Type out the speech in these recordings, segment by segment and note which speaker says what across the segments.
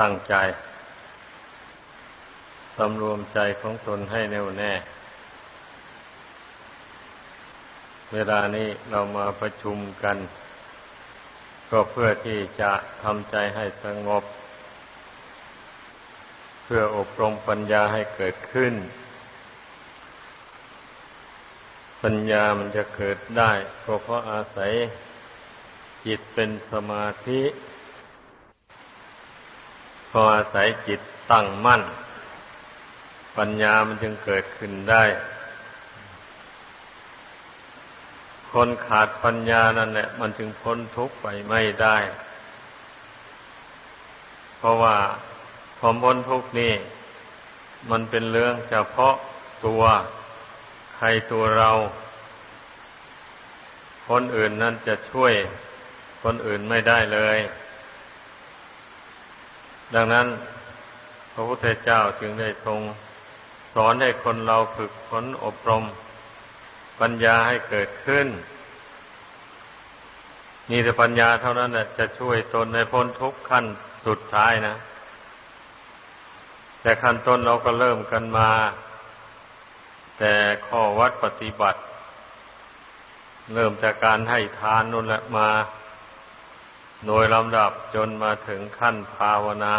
Speaker 1: ตั้งใจสำรวมใจของตนให้แน่วแน่ เวลานี้เรามาประชุมกัน ก็เพื่อที่จะทำใจให้สงบ เพื่ออบรมปัญญาให้เกิดขึ้น ปัญญามันจะเกิดได้ ก็เพราะอาศัยจิตเป็นสมาธิ พออาศัยจิตตั้งมั่น ปัญญามันจึงเกิดขึ้นได้ คนขาดปัญญานั่นแหละ มันจึงพ้นทุกข์ไปไม่ได้ เพราะว่าความพ้นทุกข์นี่ มันเป็นเรื่องเฉพาะตัวใครตัวเรา คนอื่นนั้นจะช่วยคนอื่นไม่ได้เลย ดังนั้น พระพุทธเจ้าจึงได้ทรงสอนให้คนเราฝึกฝนอบรม ปัญญาให้เกิดขึ้นมีแต่ปัญญาเท่านั้นจะช่วยตนในพ้นทุกขั้นสุดท้ายนะ แต่ขั้นต้นเราก็เริ่มกันมา แต่ข้อวัดปฏิบัติ เริ่มจากการให้ทานนู่นแหละมา โดยลำดับจนมาถึงขั้นภาวนา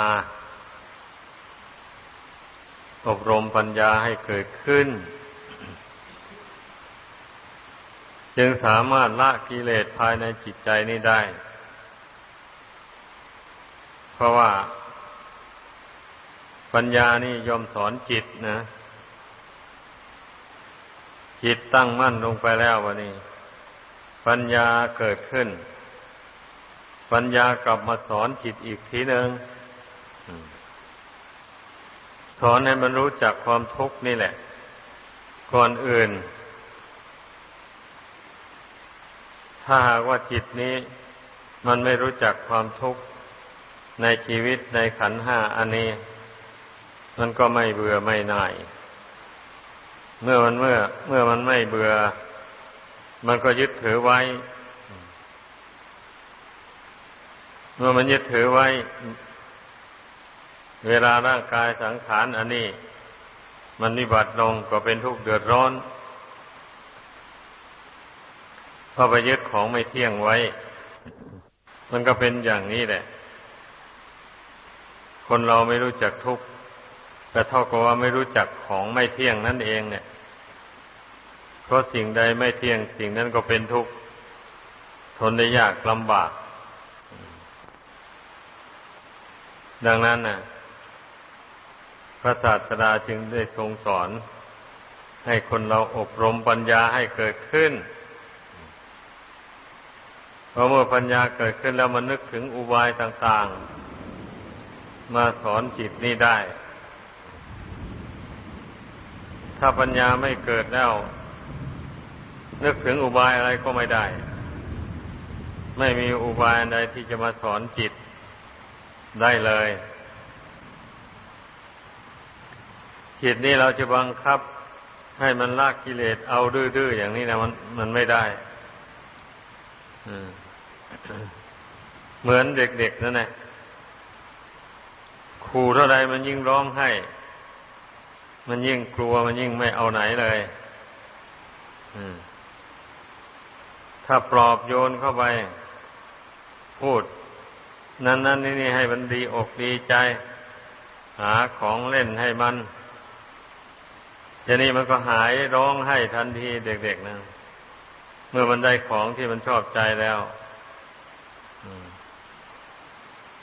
Speaker 1: อบรมปัญญาให้เกิดขึ้น จึงสามารถละกิเลสภายในจิตใจนี้ได้ เพราะว่า ปัญญานี่ยอมสอนจิตนะ จิตตั้งมั่นลงไปแล้ววันนี้ ปัญญาเกิดขึ้น ปัญญากลับมาสอนจิตอีกทีหนึ่งสอนให้มันรู้จักความทุกข์นี่แหละ ก่อนอื่น ถ้าหากว่าจิตนี้ มันไม่รู้จักความทุกข์ในชีวิตในขันห้าอันนี้ มันก็ไม่เบื่อไม่น่าย เมื่อมันเมื่อ เมื่อมันไม่เบื่อ มันก็ยึดถือไว้ มื่อมันยึดถือไว้ เวลาร่างกายสังขารอันนี้ มันนิบัติลงก็เป็นทุกข์เดือดร้อนเพราะไปยึดของไม่เที่ยงไว้ มันก็เป็นอย่างนี้แหละ คนเราไม่รู้จักทุกข์แต่เท่ากับว่าไม่รู้จักของไม่เที่ยงนั่นเองเนี่ย เพราะสิ่งใดไม่เที่ยงสิ่งนั้นก็เป็นทุกข์ทนได้ยากลำบาก ดังนั้นนะพระศาสดาจึงได้ทรงสอน ให้คนเราอบรมปัญญาให้เกิดขึ้นพอเมื่อปัญญาเกิดขึ้นแล้วมันนึกถึงอุบายต่างๆ มาสอนจิตนี่ได้ ถ้าปัญญาไม่เกิดแล้ว นึกถึงอุบายอะไรก็ไม่ได้ ไม่มีอุบายใดที่จะมาสอนจิต ได้เลย จิตนี้เราจะบังคับให้มันลากกิเลสเอาดื้อๆอย่างนี้นะมันมันไม่ได้เหมือนเด็กๆนั่นแหละขู่เท่าใดมันยิ่งร้องไห้ มันยิ่งกลัวมันยิ่งไม่เอาไหนเลยถ้าปลอบโยนเข้าไป พูด นั้นนั้นนี่นี่ให้มันดีอกดีใจ หาของเล่นให้มันทีนี้มันก็หายร้องให้ทันทีเด็กๆนะเมื่อมันได้ของที่มันชอบใจแล้ว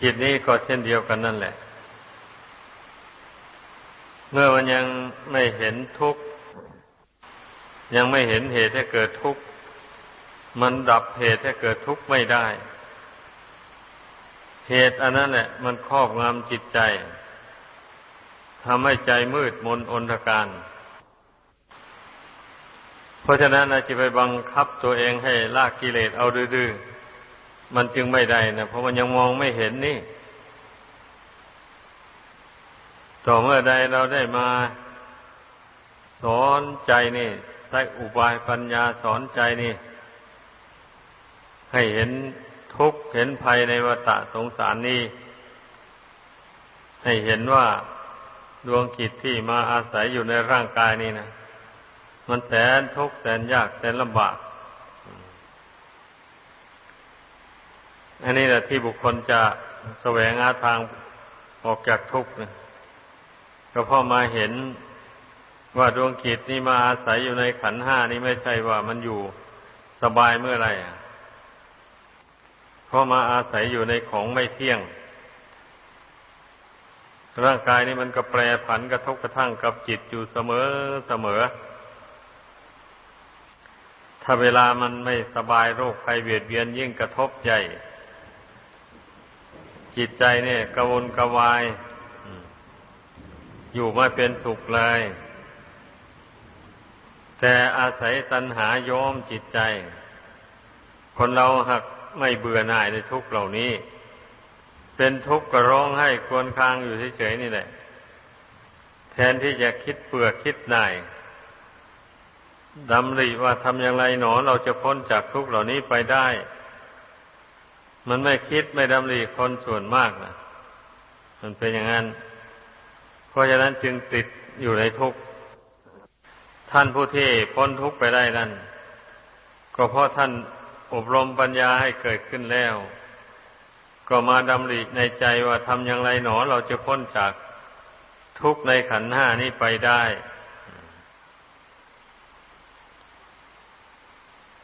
Speaker 1: จิตนี้ก็เช่นเดียวกันนั่นแหละ เมื่อมันยังไม่เห็นทุกข์ยังไม่เห็นเหตุให้เกิดทุกข์มันดับเหตุให้เกิดทุกข์ไม่ได้ เหตุอันนั้นแหละ มันครอบงำจิตใจทำให้ใจมืดมนอนทการ เพราะฉะนั้นเราจะไปบังคับตัวเองให้ลากกิเลสเอาดื้อๆมันจึงไม่ได้นะเพราะมันยังมองไม่เห็นนี่ ต่อเมื่อใดเราได้มา สอนใจนี่ใช้อุบายปัญญาสอนใจนี่ ให้เห็น ทุกข์เห็นภัยในวัฏสงสารนี้ ให้เห็นว่าดวงจิตที่มาอาศัยอยู่ในร่างกายนี้นะมันแสนทุกข์แสนยากแสนลำบาก อันนี้แหละที่บุคคลจะแสวงหาทางออกจากทุกข์นะก็พอมาเห็นว่าดวงจิตนี้มาอาศัยอยู่ในขันห้านี้ไม่ใช่ว่ามันอยู่สบายเมื่อไรอะ เพราะมาอาศัยอยู่ในของไม่เที่ยง ร่างกายนี้มันก็แปรผันกระทบกระทั่งกับจิตอยู่เสมอเสมอ ถ้าเวลามันไม่สบายโรคภัยเบียดเบียนยิ่งกระทบใหญ่ จิตใจเนี่ยกระวนกระวาย อยู่ไม่เป็นสุขเลยแต่อาศัยตัณหาโยมจิตใจ คนเราหัก ไม่เบื่อหน่ายในทุกเหล่านี้ เป็นทุกข์ก็ร้องให้ควนคางอยู่เฉยๆนี่แหละ แทนที่จะคิดเปลือคิดหน่ายดำริว่าทำอย่างไรหนอเราจะพ้นจากทุกเหล่านี้ไปได้ มันไม่คิดไม่ดำริคนส่วนมากนะมันเป็นอย่างนั้น เพราะฉะนั้นจึงติดอยู่ในทุกข์ท่านผู้ที่พ้นทุกข์ไปได้นั่นก็เพราะท่าน อบรมปัญญาให้เกิดขึ้นแล้ว ก็มาดำริในใจว่าทำอย่างไรหนอเราจะพ้นจากทุกข์ในขันห้านี้ไปได้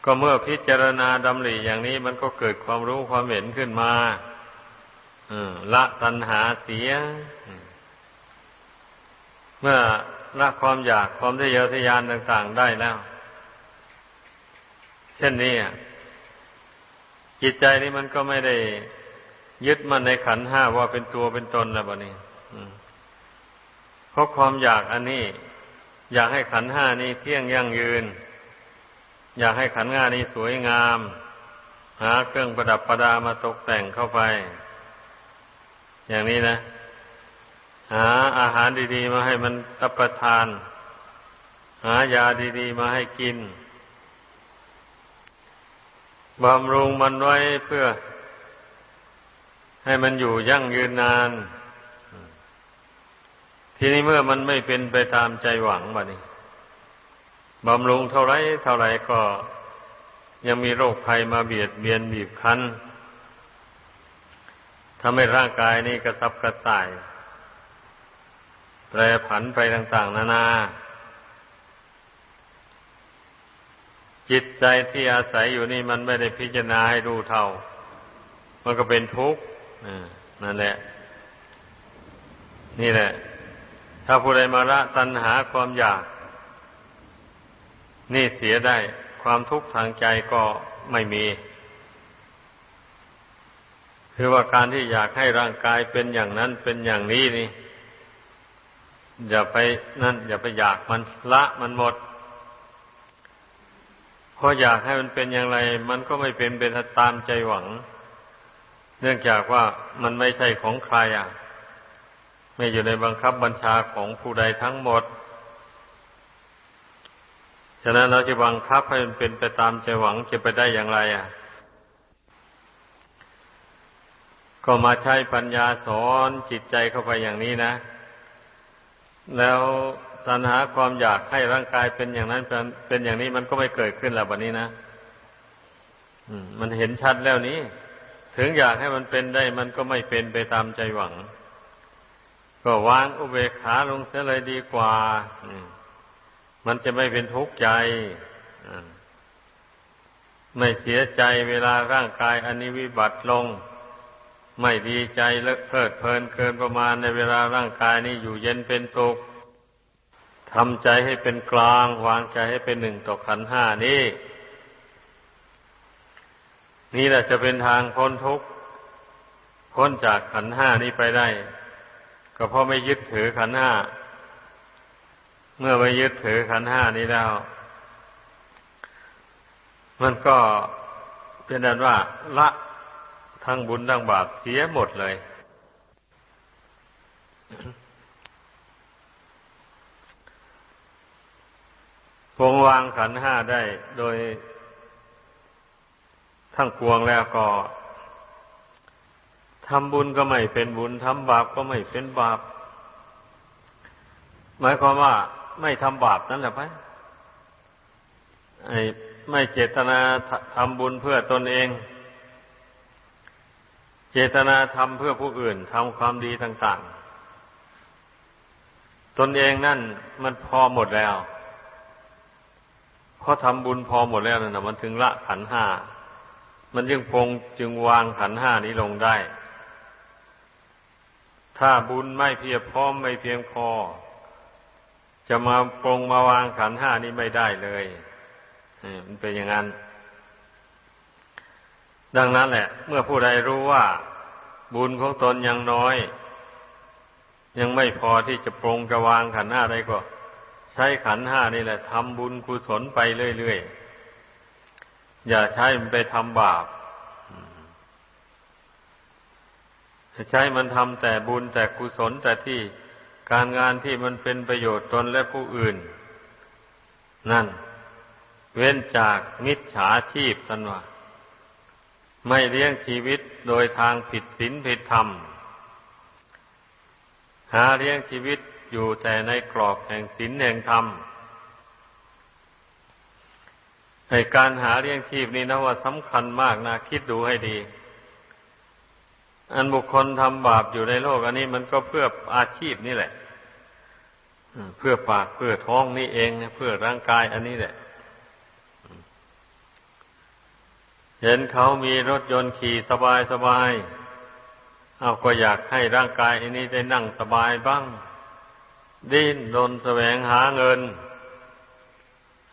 Speaker 1: ก็เมื่อพิจารณาดำริอย่างนี้มันก็เกิดความรู้ความเห็นขึ้นมาละตัณหาเสีย เมื่อละความอยากความทะเยอทะยานต่าง ๆได้แล้ว เช่นนี้ จิตใจนี้มันก็ไม่ได้ยึดมันในขันห้าว่าเป็นตัวเป็นตนแล้วบนี้เพราะความอยากอันนี้ อยากให้ขันห้านี้เที่ยงยั่งยืน อยากให้ขันห้านี้สวยงาม หาเครื่องประดับประดามาตกแต่งเข้าไป อย่างนี้นะ หาอาหารดี ๆ มาให้มันรับประทาน หายาดี ๆ มาให้กิน บำรุงมันไว้เพื่อ ให้มันอยู่ยั่งยืนนาน ทีนี้เมื่อมันไม่เป็นไปตามใจหวังมานี่บำรุงเท่าไรเท่าไรก็ยังมีโรคภัยมาเบียดเบียนบีบคั้นทำให้ร่างกายนี้กระซับกระส่าย แปรผันไปต่าง ๆ นานา จิตใจที่อาศัยอยู่นี่มันไม่ได้พิจารณาให้ดูเท่า มันก็เป็นทุกข์นั่นแหละ นี่แหละ ถ้าผู้ใดมาละตัณหาความอยาก นี่เสียได้ความทุกข์ทางใจก็ไม่มี คือว่าการที่อยากให้ร่างกายเป็นอย่างนั้นเป็นอย่างนี้นี่ อย่าไปนั่น อย่าไปอยากมันละมันหมด พออยากให้มันเป็นอย่างไร มันก็ไม่เป็นเป็นตามใจหวัง เนื่องจากว่ามันไม่ใช่ของใครอะ ไม่อยู่ในบังคับบัญชาของผู้ใดทั้งหมด ฉะนั้นเราจะบังคับให้มันเป็นไปตามใจหวังจะไปได้อย่างไรอะ ก็มาใช้ปัญญาสอนจิตใจเข้าไปอย่างนี้นะ แล้ว ตัณหาความอยากให้ร่างกายเป็นอย่างนั้นเป็นอย่างนี้มันก็ไม่เกิดขึ้นแล้ววันนี้นะมันเห็นชัดแล้วนี้ ถึงอยากให้มันเป็นได้ มันก็ไม่เป็นไปตามใจหวัง ก็วางอุเบกขาลงเสียเลยดีกว่ามันจะไม่เป็นทุกข์ใจไม่เสียใจเวลาร่างกายอันนี้วิบัติลง ไม่ดีใจเลิกเพลิดเพลินเกินประมาณในเวลาร่างกายนี้อยู่เย็นเป็นสุข ทำใจให้เป็นกลาง วางใจให้เป็นหนึ่งต่อขันห้านี้ นี่แหละจะเป็นทางพ้นทุกข์พ้นจากขันห้านี้ไปได้ ก็เพราะไม่ยึดถือขันห้า เมื่อไม่ยึดถือขันห้านี้แล้ว มันก็เป็นนั้นว่าละทั้งบุญทั้งบาปเสียหมดเลย พงวางขันห้าได้โดยทั้งปวงแล้วก็ทำบุญก็ไม่เป็นบุญทำบาปก็ไม่เป็นบาป หมายความว่าไม่ทำบาปนั่นแหละไปไอ้ไม่เจตนาทำบุญเพื่อตนเอง เจตนาทำเพื่อผู้อื่นทำความดีต่าง ๆ ตนเองนั่นมันพอหมดแล้ว เพราะทำบุญพอหมดแล้วนะมันถึงละขันห้า มันจึงพงจึงวางขันห้านี้ลงได้ ถ้าบุญไม่เพียบพร้อมไม่เพียงพอ จะมาปรงมาวางขันห้านี้ไม่ได้เลยมันเป็นอย่างนั้น ดังนั้นแหละ เมื่อผู้ใดรู้ว่า บุญของตนยังน้อย ยังไม่พอที่จะปรงจะวางขันห้าได้ก็ ใช้ขันห้านี่แหละทำบุญกุศลไปเรื่อยๆ อย่าใช้มันไปทำบาปใช้มันทำแต่บุญแต่กุศลแต่ที่การงานที่มันเป็นประโยชน์ตนและผู้อื่น นั่น เว้นจากมิจฉาชีพสันว่าไม่เลี้ยงชีวิตโดยทางผิดศีลผิดธรรม หาเลี้ยงชีวิต อยู่แต่ในกรอบแห่งศีลแห่งธรรมในการหาเลี้ยงชีพนี้นะว่าสำคัญมากนะ คิดดูให้ดี อันบุคคลทำบาปอยู่ในโลก อันนี้มันก็เพื่ออาชีพนี่แหละเพื่อปากเพื่อท้องนี่เองเพื่อร่างกายอันนี้แหละ เห็นเขามีรถยนต์ขี่สบายสบายเอาก็อยากให้ร่างกายอันนี้ได้นั่งสบายบ้าง ดิ้นรนแสวงหาเงิน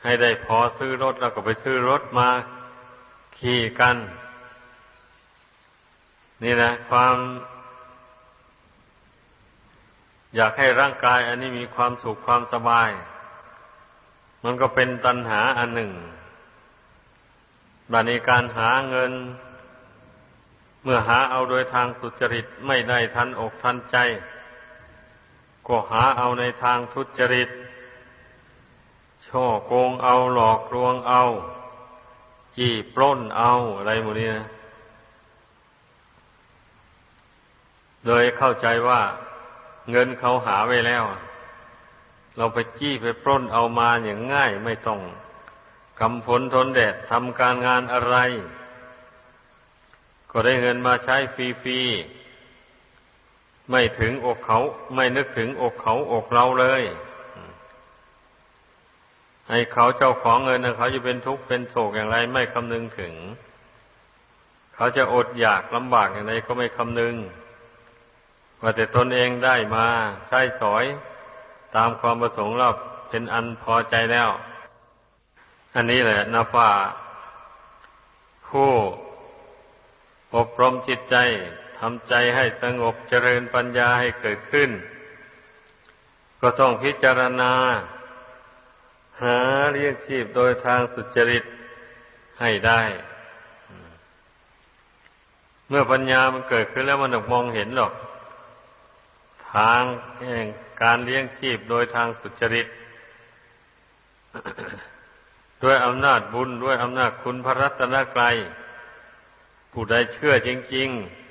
Speaker 1: ให้ได้พอซื้อรถแล้วก็ไปซื้อรถมาขี่กัน นี่นะความ อยากให้ร่างกาย อันนี้มีความสุขความสบาย มันก็เป็นตัณหาอันหนึ่งบัดนี้การหาเงิน เมื่อหาเอาโดยทางสุจริตไม่ได้ทันอกทันใจ ก็หาเอาในทางทุจริต ช่อโกงเอาหลอกลวงเอา จี้ปล้นเอาอะไรหมดนี้นะโดยเข้าใจว่าเงินเขาหาไว้แล้ว เราไปจี้ไปปล้นเอามาอย่างง่ายไม่ต้องกำผลทนแดดทำการงานอะไร ก็ได้เงินมาใช้ฟรีๆ ไม่ถึงอกเขา ไม่นึกถึงอกเขาอกเราเลย ให้เขาเจ้าของเงินนะเขาจะเป็นทุกข์เป็นโศกอย่างไร ไม่คำนึงถึง เขาจะอดอยากลำบากอย่างไรก็ไม่คำนึงว่าแต่ตนเองได้มาใช้สอย ตามความประสงค์เราเป็นอันพอใจแล้ว อันนี้แหละนับว่าผู้อบรมจิตใจำใจให้สงบเจริญปัญญาให้เกิดขึ้น ก็ต้องพิจารณา หาเลี้ยงชีพโดยทางสุจริตให้ได้ เมื่อปัญญามันเกิดขึ้นแล้วมันมองเห็นหรอก ทางแห่งการเลี้ยงชีพโดยทางสุจริตด้วยอำนาจบุญด้วยอำนาจคุณพระรัตนกรัยผู้ใดเชื่อจริง ๆ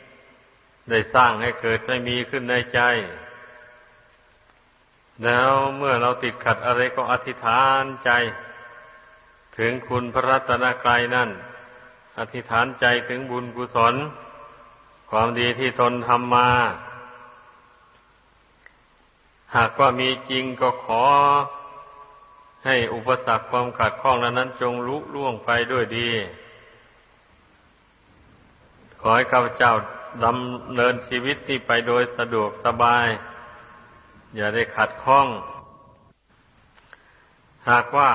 Speaker 1: ได้สร้างให้เกิดให้มีขึ้นในใจ แล้วเมื่อเราติดขัดอะไรก็อธิษฐานใจ ถึงคุณพระรัตนกรัยนั่น อธิษฐานใจถึงบุญกุศล ความดีที่ตนทำมา หากว่ามีจริงก็ขอ ให้อุปสรรคความขัดข้องนั้นจงลุล่วงไปด้วยดี ขอให้ข้าพเจ้า ดำเนินชีวิตนี้ไปโดยสะดวกสบาย อย่าได้ขัดข้อง หากว่า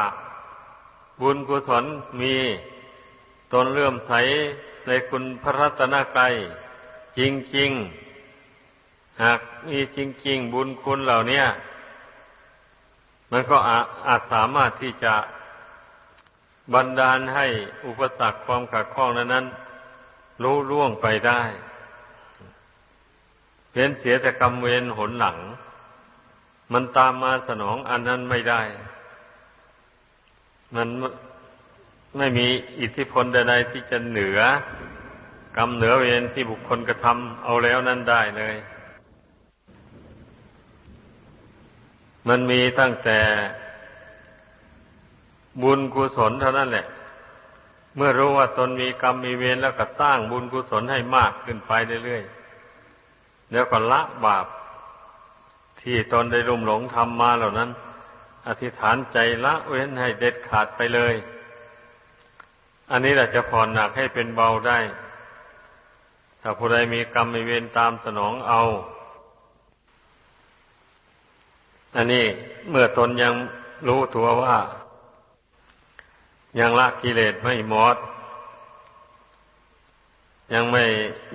Speaker 1: บุญกุศลมีตนเลื่อมใสในคุณพระรัตนกรัยจริงๆ หากมีจริง ๆ บุญคุณเหล่านี้มันก็อาจสามารถที่จะบันดาลให้อุปสรรคความขัดข้องนั้นนั้นรู้ล่วงไปได้ เพียนเสียแต่กรรมเวรหนหลัง มันตามมาสนองอันนั้นไม่ได้ มันไม่มีอิทธิพลใดๆที่จะเหนือกรรมเหนือเวรที่บุคคลกระทำเอาแล้วนั่นได้เลย มันมีตั้งแต่บุญกุศลเท่านั้นแหละ เมื่อรู้ว่าตนมีกรรมมีเวรแล้วก็สร้างบุญกุศลให้มากขึ้นไปเรื่อยๆ แล้วก็ละบาป ที่ตนได้ลุ่มหลงทำมาเหล่านั้น อธิษฐานใจละเว้นให้เด็ดขาดไปเลย อันนี้แหละจะผ่อนหนักให้เป็นเบาได้ ถ้าผู้ใดมีกรรมมีเวรตามสนองเอา อันนี้เมื่อตนยังรู้ตัวว่า ยังละกิเลสไม่หมด ยังไม่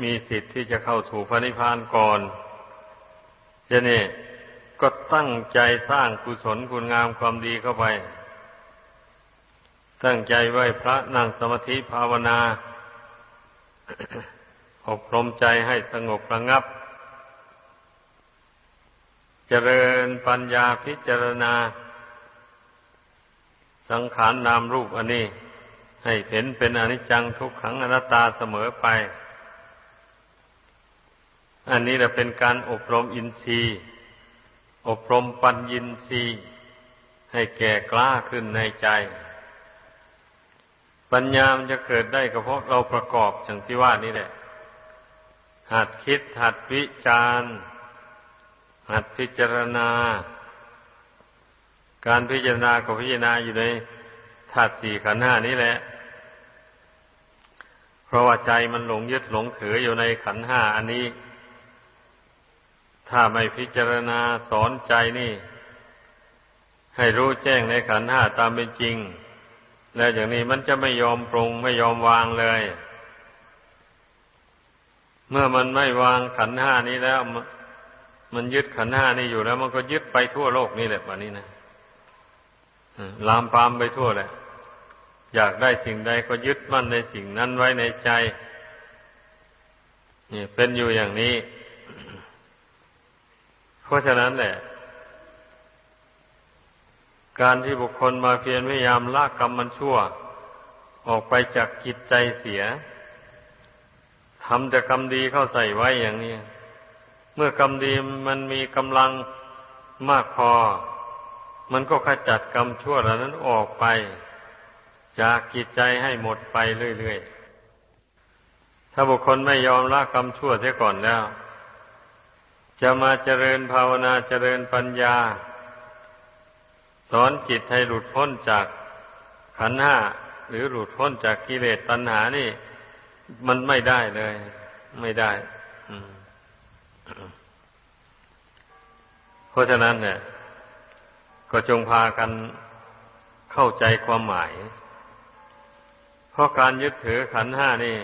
Speaker 1: มีสิทธิ์ที่จะเข้าสู่พระนิพพานก่อนจะนี่ก็ตั้งใจสร้างกุศลคุณงามความดีเข้าไป ตั้งใจไหว้พระนั่งสมาธิภาวนาอบรมใจให้สงบระงับ เจริญปัญญาพิจารณา สังขารนามรูปอันนี้ ให้เห็นเป็นอนิจจังทุกขังอนัตตาเสมอไป อันนี้แหละเป็นการอบรมอินทรีย์ อบรมปัญญินทรีย์ ให้แก่กล้าขึ้นในใจ ปัญญามันจะเกิดได้ก็เพราะเราประกอบอย่างที่ว่านี่แหละ หัดคิดหัดวิจารณ์หัดพิจารณา การพิจารณาก็พิจารณาอยู่ในธาตุสี่ขันธ์ห้านี้แหละ เพราะว่าใจมันหลงยึดหลงถืออยู่ในขันห้าอันนี้ ถ้าไม่พิจารณาสอนใจนี่ ให้รู้แจ้งในขันห้าตามเป็นจริง แล้วอย่างนี้มันจะไม่ยอมปรงไม่ยอมวางเลย เมื่อมันไม่วางขันห้านี้แล้ว มันยึดขันห้านี้อยู่แล้ว มันก็ยึดไปทั่วโลกนี่แหละวันนี้นะลามปามไปทั่วแหละ อยากได้สิ่งใดก็ยึดมั่นในสิ่งนั้นไว้ในใจนี่เป็นอยู่อย่างนี้ เพราะฉะนั้นแหละ การที่บุคคลมาเพียรพยายามละกรรมมันชั่ว ออกไปจากจิตใจเสียทำแต่กรรมดีเข้าใส่ไว้อย่างนี้ เมื่อกรรมดีมันมีกำลังมากพอ มันก็ขจัดกรรมชั่วเหล่านั้นออกไป จากกิจใจให้หมดไปเรื่อยๆ ถ้าบุคคลไม่ยอมละกรรมชั่วเสียก่อนแล้ว จะมาเจริญภาวนาเจริญปัญญา สอนจิตให้หลุดพ้นจากขันห้าหรือหลุดพ้นจากกิเลสตัณหานี่ มันไม่ได้เลย ไม่ได้เพราะฉะนั้นเนี่ย ก็จงพากันเข้าใจความหมาย เพราะการยึดถือขันห้านี่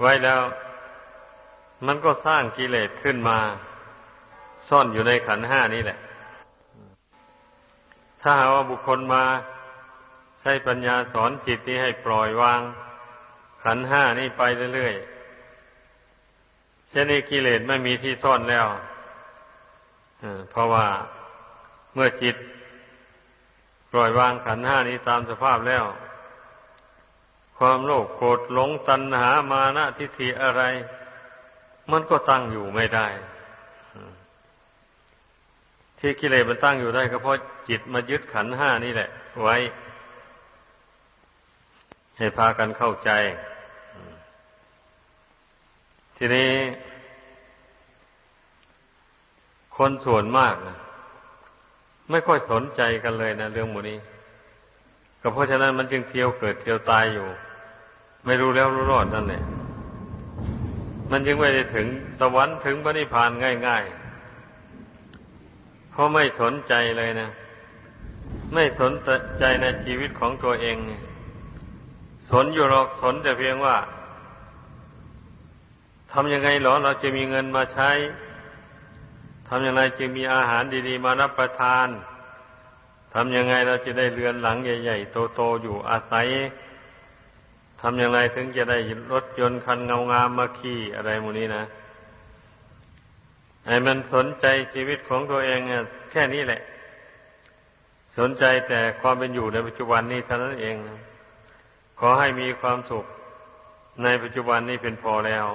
Speaker 1: ไว้แล้ว มันก็สร้างกิเลสขึ้นมา ซ่อนอยู่ในขันห้านี้แหละ ถ้าหาว่าบุคคลมา ใช้ปัญญาสอนจิตนี้ให้ปล่อยวาง ขันห้านี้ไปเรื่อยๆเช่นนี้กิเลสไม่มีที่ซ่อนแล้วเพราะว่าเมื่อจิต ปล่อยวางขันห้านี้ตามสภาพแล้ว ความโลภโกรธหลงตัณหามานะทิฏฐิอะไร มันก็ตั้งอยู่ไม่ได้ ที่กิเลสมันตั้งอยู่ได้ก็เพราะจิตมายึดขันห้านี่แหละ ไว้ ให้พากันเข้าใจ ทีนี้ คนส่วนมากนะไม่ค่อยสนใจกันเลยนะเรื่องหมูนี้ ก็เพราะฉะนั้นมันจึงเที่ยวเกิดเที่ยวตายอยู่ ไม่รู้แล้วรู้รอดนั่นแหละมันจึงไม่ได้ถึงสวรรค์ถึงพระนิพพานง่ายๆ เพราะไม่สนใจเลยนะ ไม่สนใจในชีวิตของตัวเอง สนอยู่หรอกสนแต่เพียงว่าทำยังไงหรอเราจะมีเงินมาใช้ทำอย่างไรจึงมีอาหารดี ๆ มารับประทาน ทำยังไงเราจะได้เรือนหลังใหญ่ ๆ โตๆอยู่อาศัยทำย่างไรถึงจะได้รถยนต์คันเงางามมาขี่อะไรมูนี้นะไอ้มันสนใจชีวิตของตัวเองแค่นี้แหละ สนใจแต่ความเป็นอยู่ในปัจจุบันนี้เท่านั้นเอง ขอให้มีความสุขในปัจจุบันนี้เป็นพอแล้ว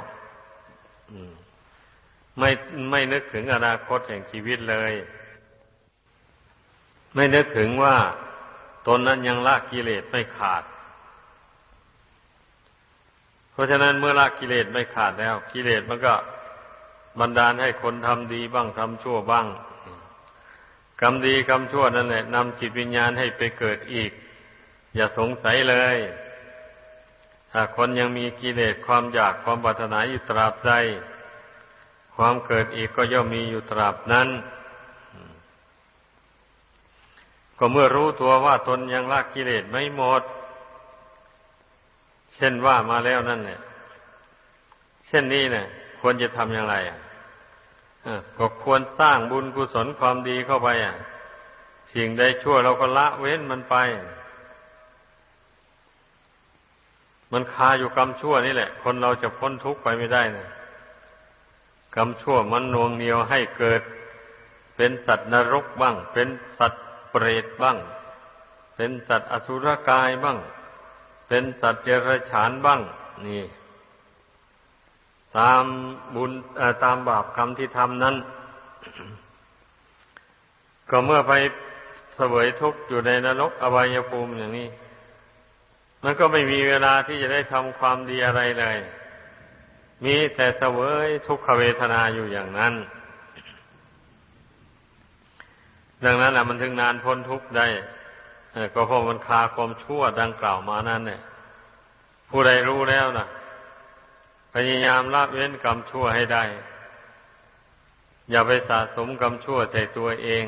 Speaker 1: ไม่ไม่นึกถึงอนาคตแห่งชีวิตเลย ไม่นึกถึงว่าตนนั้นยังละกิเลสไม่ขาด เพราะฉะนั้นเมื่อละกิเลสไม่ขาดแล้ว กิเลสมันก็บันดาลให้คนทำดีบ้างทำชั่วบ้างกรรมดีกรรมชั่วนั่นแหละนำจิตวิญญาณให้ไปเกิดอีก อย่าสงสัยเลย ถ้าคนยังมีกิเลสความอยากความปรารถนาอยู่ตราบใดความเกิดอีกก็ย่อมมีอยู่ตราบนั้น ก็เมื่อรู้ตัวว่าตนยังละกิเลสไม่หมด เช่นว่ามาแล้วนั่นเนี่ย เช่นนี้เนี่ย ควรจะทำอย่างไรอะก็ควรสร้างบุญกุศลความดีเข้าไปอะ สิ่งใดชั่วเราก็ละเว้นมันไป มันคาอยู่กรรมชั่วนี่แหละ คนเราจะพ้นทุกข์ไปไม่ได้นะกรรมชั่วมันนวงเหนียวให้เกิด เป็นสัตว์นรกบ้าง เป็นสัตว์ เปรตบ้าง เป็นสัตว์อสุรกายบ้าง เป็นสัตว์เจริญฉานบ้าง นี่ ตามบุญตามบาปกรรมที่ทำนั้น ก็เมื่อไปเสวยทุกข์อยู่ในนรกอบายภูมิอย่างนี้มันก็ไม่มีเวลาที่จะได้ทำความดีอะไรเลย มีแต่เสวยทุกขเวทนาอยู่อย่างนั้น ดังนั้นแหละมันถึงนานพ้นทุกข์ได้ก็เพราะมันคาความชั่วดังกล่าวมานั้นเนี่ย ผู้ใดรู้แล้วนะพยายามละเว้นกรรมชั่วให้ได้ อย่าไปสะสมกรรมชั่วใส่ตัวเอง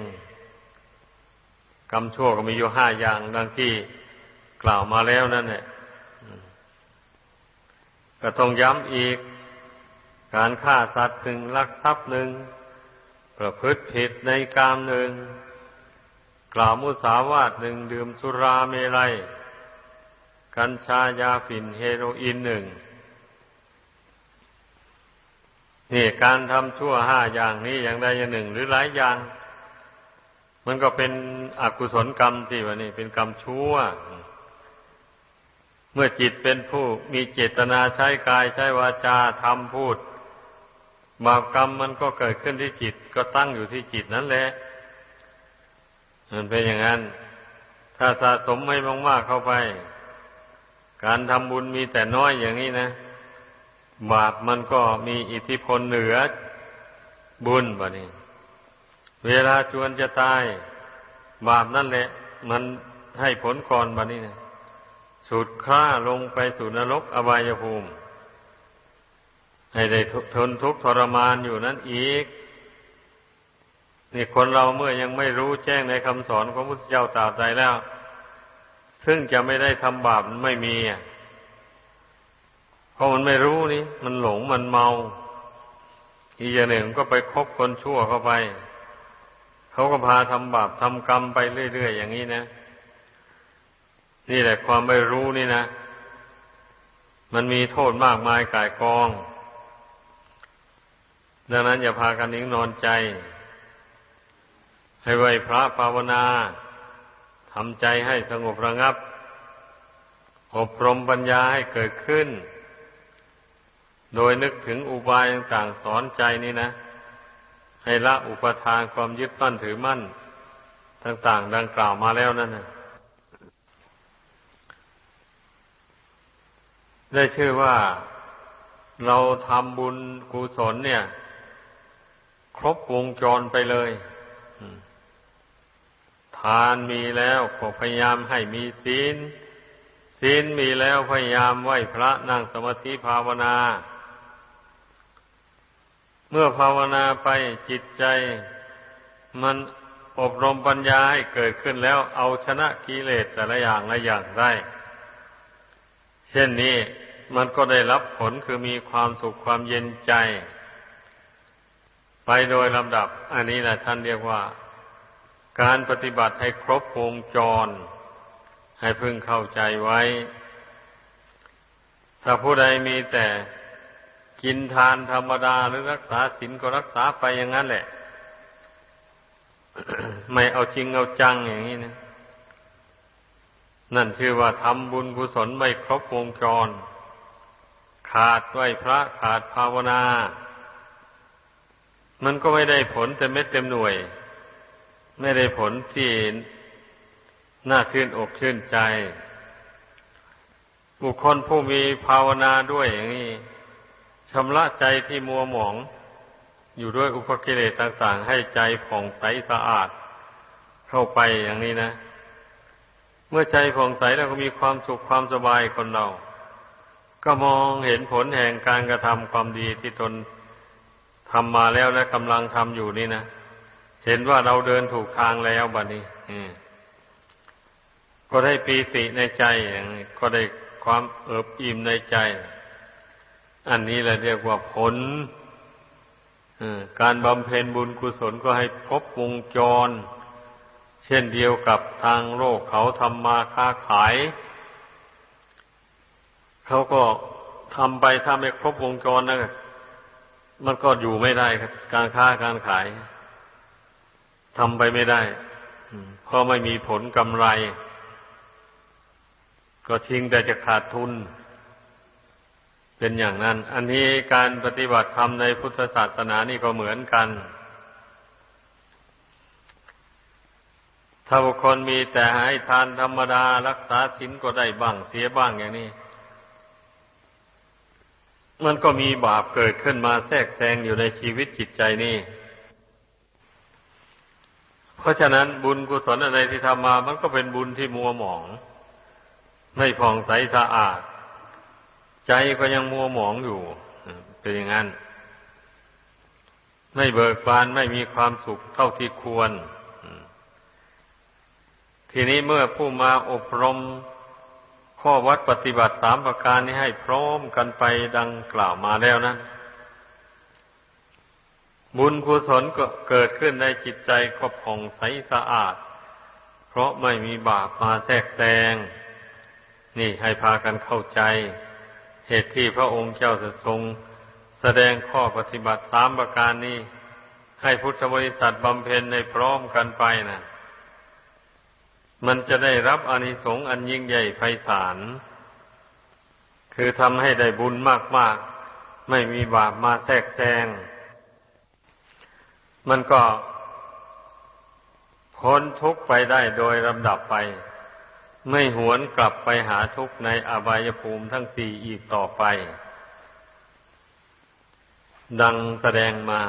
Speaker 1: กรรมชั่วก็มีอยู่ห้าอย่างดังที่กล่าวมาแล้วนั่นแหละก็ต้องย้ำอีก การฆ่าสัตว์หนึ่งลักทรัพย์หนึ่ง ประพฤติผิดในกามหนึ่ง กล่าวมุสาวาทหนึ่งดื่มสุราเมลัย กัญชายาฝิ่นเฮโรอีนหนึ่งนี่การทำชั่วห้าอย่างนี้อย่างใดอย่างหนึ่ง หรือหลายอย่าง มันก็เป็นอกุศลกรรมสิวะนี่เป็นกรรมชั่ว เมื่อจิตเป็นผู้มีเจตนาใช้กายใช้วาจาทำพูด บาปกรรมมันก็เกิดขึ้นที่จิต ก็ตั้งอยู่ที่จิตนั่นแหละ มันเป็นอย่างนั้น ถ้าสะสมไม่มากๆเข้าไป การทำบุญมีแต่น้อยอย่างนี้นะ บาปมันก็มีอิทธิพลเหนือบุญบะนี้ เวลาจวนจะตาย บาปนั่นแหละ มันให้ผลก่อนบะนี้นะสุดคล้าลงไปสู่นรกอบายภูมิ ให้ได้ทนทุกข์ทรมานอยู่นั้นอีก นี่คนเราเมื่อยังไม่รู้แจ้งในคำสอนของพระพุทธเจ้าตราบใดแล้ว ซึ่งจะไม่ได้ทำบาปไม่มีอะราะมันไม่รู้นี่มันหลงมันเมา อีกอย่างหนึ่งก็ไปคบคนชั่วเข้าไป เขาก็พาทำบาปทำกรรมไปเรื่อยๆอย่างนี้นะนี่แหละความไม่รู้นี่นะ มันมีโทษมากมายกายกอง ดังนั้นอย่าพากันนิ่งนอนใจ ให้ไหวพระภาวนาทำใจให้สงบระงับ อบรมปัญญาให้เกิดขึ้น โดยนึกถึงอุบายต่างสอนใจนี่นะ ให้ละอุปทานความยึดมั่นถือมั่น ต่างๆ ดังกล่าวมาแล้วนั่นนะได้ชื่อว่าเราทำบุญกุศลเนี่ย ครบวงจรไปเลยทานมีแล้วก็พยายามให้มีศีลศีลมีแล้วพยายามไหวพระนั่งสมาธิภาวนา เมื่อภาวนาไปจิตใจ มันอบรมปัญญาให้เกิดขึ้นแล้วเอาชนะกิเลสแต่ละอย่างละอย่างได้ เช่นนี้มันก็ได้รับผลคือมีความสุขความเย็นใจ ไปโดยลำดับ อันนี้แหละท่านเรียกว่า การปฏิบัติให้ครบวงจร ให้พึงเข้าใจไว้ ถ้าผู้ใดมีแต่กินทานธรรมดาหรือรักษาศีลก็รักษาไปอย่างนั้นแหละ ไม่เอาจริงเอาจังอย่างนี้นะนั่นชื่อว่าทำบุญกุศลไม่ครบวงจร ขาดไหวพระขาดภาวนา มันก็ไม่ได้ผลเต็มเม็ดเต็มหน่วย ไม่ได้ผลที่น่าชื่นอกชื่นใจ บุคคลผู้มีภาวนาด้วยอย่างนี้ชำระใจที่มัวหมอง อยู่ด้วยอุปกิเลสต่าง ๆ ให้ใจผ่องใสสะอาด เข้าไปอย่างนี้นะ เมื่อใจผ่องใสแล้วก็มีความสุขความสบายคนเรา ก็มองเห็นผลแห่งการกระทำความดีที่ตน ทำมาแล้วและกำลังทำอยู่นี่นะเห็นว่าเราเดินถูกทางแล้วบัดนี้ก็ได้ปีติในใจอย่างก็ได้ความเอิบอิ่มในใจ อันนี้แหละเรียกว่าผลการบำเพ็ญบุญกุศลก็ให้พบวงจร เช่นเดียวกับทางโลกเขาทำมาค้าขาย เขาก็ทำไปถ้าไม่ครบวงจรนะ มันก็อยู่ไม่ได้ครับ การค้าการขายทำไปไม่ได้เพราะไม่มีผลกำไร ก็ทิ้งแต่จะขาดทุน เป็นอย่างนั้น อันนี้การปฏิบัติธรรมในพุทธศาสนานี่ก็เหมือนกัน ถ้าบุคคลมีแต่ให้ทานธรรมดารักษาศีลก็ได้บ้างเสียบ้างอย่างนี้ มันก็มีบาปเกิดขึ้นมาแทรกแซงอยู่ในชีวิตจิตใจนี่ เพราะฉะนั้นบุญกุศลอะไรที่ทำมา มันก็เป็นบุญที่มัวหมอง ไม่ผ่องใสสะอาด ใจก็ยังมัวหมองอยู่ เป็นอย่างนั้น ไม่เบิกบานไม่มีความสุขเท่าที่ควร ทีนี้เมื่อผู้มาอบรม ข้อวัดปฏิบัติสามประการนี้ให้พร้อมกันไปดังกล่าวมาแล้วนั้น บุญกุศลก็เกิดขึ้นในจิตใจก็ผ่องใสสะอาด เพราะไม่มีบาปมาแทรกแซง นี่ให้พากันเข้าใจ เหตุที่พระองค์เจ้าจะทรง แสดงข้อปฏิบัติสามประการนี้ ให้พุทธบริษัทบำเพ็ญในพร้อมกันไปนะ มันจะได้รับอนิสงส์อันยิ่งใหญ่ไพศาล คือทำให้ได้บุญมากๆ ไม่มีบาปมาแทรกแซง มันก็พ้นทุกข์ไปได้โดยลำดับไป ไม่หวนกลับไปหาทุกข์ในอบายภูมิทั้งสี่อีกต่อไป ดังแสดงมา